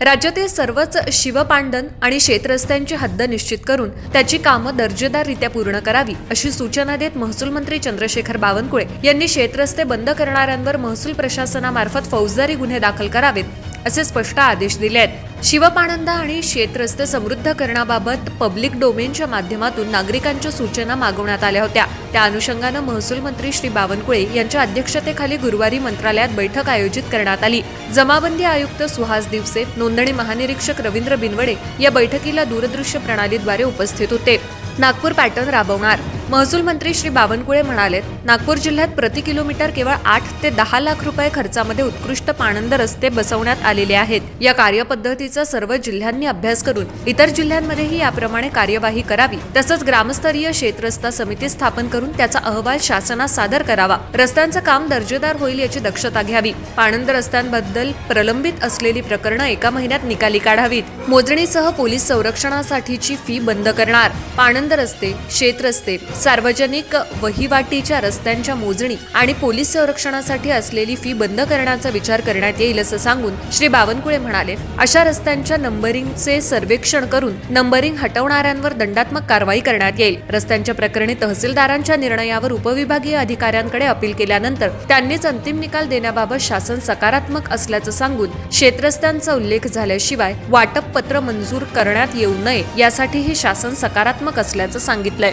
राज्यातील सर्वच शिवपांडन आणि शेतरस्त्यांची हद्द निश्चित करून त्याची कामं दर्जेदाररित्या पूर्ण करावी अशी सूचना देत महसूल मंत्री चंद्रशेखर बावनकुळे यांनी शेतरस्ते बंद करणाऱ्यांवर महसूल प्रशासनामार्फत फौजदारी गुन्हे दाखल करावेत. असे स्पष्ट आदेश दिले आहेत शिवपाणंदा आणि शेतरस्ते समृद्ध करण्याबाबत पब्लिक डोमेनच्या माध्यमातून नागरिकांच्या सूचना मागवण्यात आल्या होत्या. त्या अनुषंगानं महसूल मंत्री श्री बावनकुळे यांच्या अध्यक्षतेखाली गुरुवारी मंत्रालयात बैठक आयोजित करण्यात आली. जमाबंदी आयुक्त सुहास दिवसे नोंदणी महानिरीक्षक रवींद्र बिनवडे या बैठकीला दूरदृश्य प्रणालीद्वारे उपस्थित होते. नागपूर पॅटर्न राबवणार. महसूल मंत्री श्री बावनकुळे म्हणाले नागपूर जिल्ह्यात प्रति किलोमीटर केवळ आठ ते दहा लाख रुपये खर्चामध्ये उत्कृष्ट पाणंद रस्ते बसवण्यात आलेले आहेत. या कार्यपद्धतीचा सर्व जिल्ह्यांनी अभ्यास करून इतर जिल्ह्यांमध्येही याप्रमाणे कार्यवाही करावी तसंच ग्रामस्तरीय शेतरस्ता समिती स्थापन करून त्याचा अहवाल शासनास सादर करावा. रस्त्यांचं काम दर्जेदार होईल याची दक्षता घ्यावी. पाणंद रस्त्यांबद्दल प्रलंबित असलेली प्रकरणं एका महिन्यात निकाली काढावीत. मोजणीसह पोलीस संरक्षणासाठीची फी बंद करणार. पाणंद रस्ते शेतरस्ते सार्वजनिक वहिवाटीच्या रस्त्यांच्या मोजणी आणि पोलीस संरक्षणासाठी असलेली फी बंद करण्याचा विचार करण्यात येईल असं सांगून श्री बावनकुळे म्हणाले अशा रस्त्यांच्या नंबरिंगचे सर्वेक्षण करून नंबरिंग हटवणाऱ्यांवर दंडात्मक कारवाई करण्यात येईल. रस्त्यांच्या प्रकरणी तहसीलदारांच्या निर्णयावर उपविभागीय अधिकाऱ्यांकडे अपील केल्यानंतर त्यांनीच अंतिम निकाल देण्याबाबत शासन सकारात्मक असल्याचं सांगून शेतरस्त्यांचा उल्लेख झाल्याशिवाय वाटप पत्र मंजूर करण्यात येऊ नये यासाठीही शासन सकारात्मक असल्याचं सांगितलंय.